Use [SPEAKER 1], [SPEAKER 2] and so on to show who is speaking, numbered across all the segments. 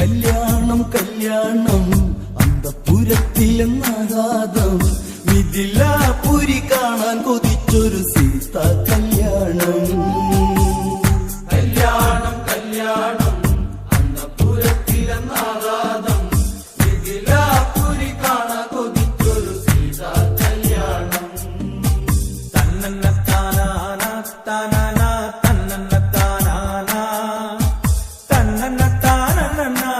[SPEAKER 1] കല്യാണം കല്യാണം. അന്തപുരത്തിലെന്നാകാതം മിഥിലാപുരി കാണാൻ കൊതിച്ചൊരു സീത കല്യാണം. കല്യാണം കല്യാണം. അന്തപുരത്തിലെന്നാകാതം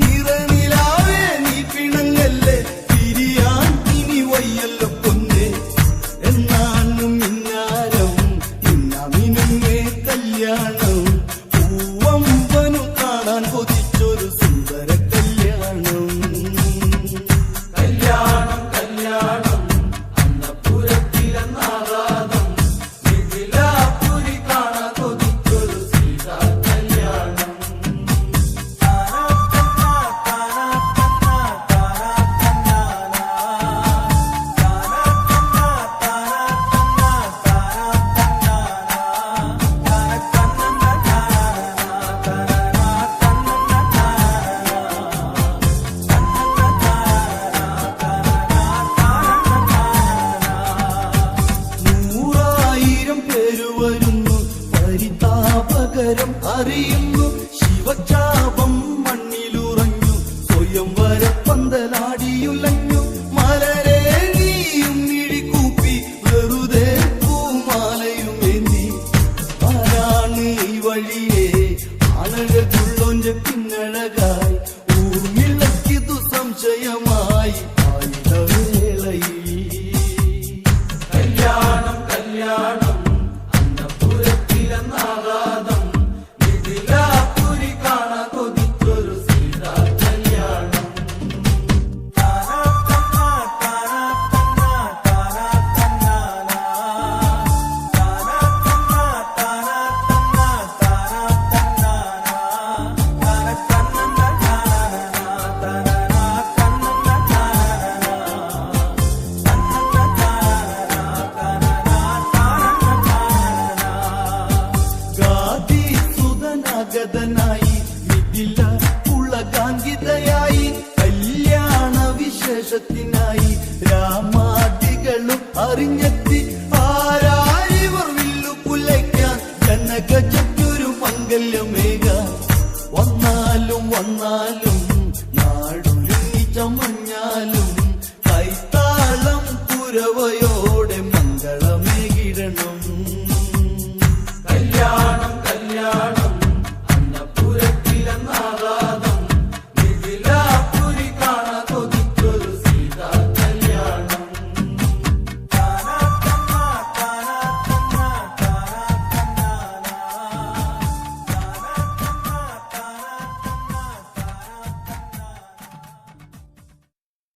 [SPEAKER 1] നിറനിലാവേ നീ പിണങ്ങല്ലേ? തിരിയാൻ ഇനി വയ്യല്ലോ പൊന്നേ. എന്നാനും ഇന്നമിനുമേ அறிய ശക്തനായി മിഥില ഉളകാങ്കിതയായി കല്യാണ വിശേഷത്തിനായി രാമാദികളും അറിഞ്ഞെത്തി ആരാരിവർ വില്ലു പുലയ്ക്കാൻ ജനകജക്കൊരു മംഗല്യമേക. വന്നാലും വന്നാലും നാടൊഴുകി ചമഞ്ഞാലും കൈത്താളം പുരവയോടെ കല്യാണം കല്യാണം.